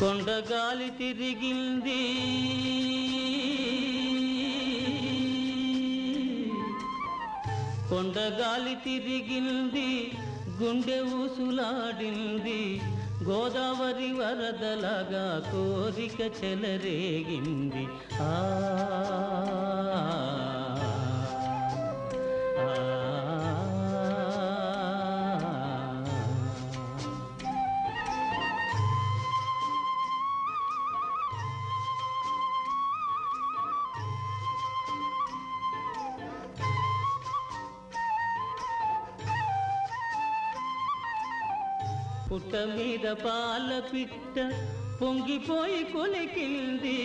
కొండగాలి తిరిగింది. కొండగాలి తిరిగింది గుండె ఊసులాడింది. గోదావరి వరదలగా కోరిక చెలరేగింది. ఆ పుట్ట మీద పాల పిట్ట పొంగిపోయి కొలికింది.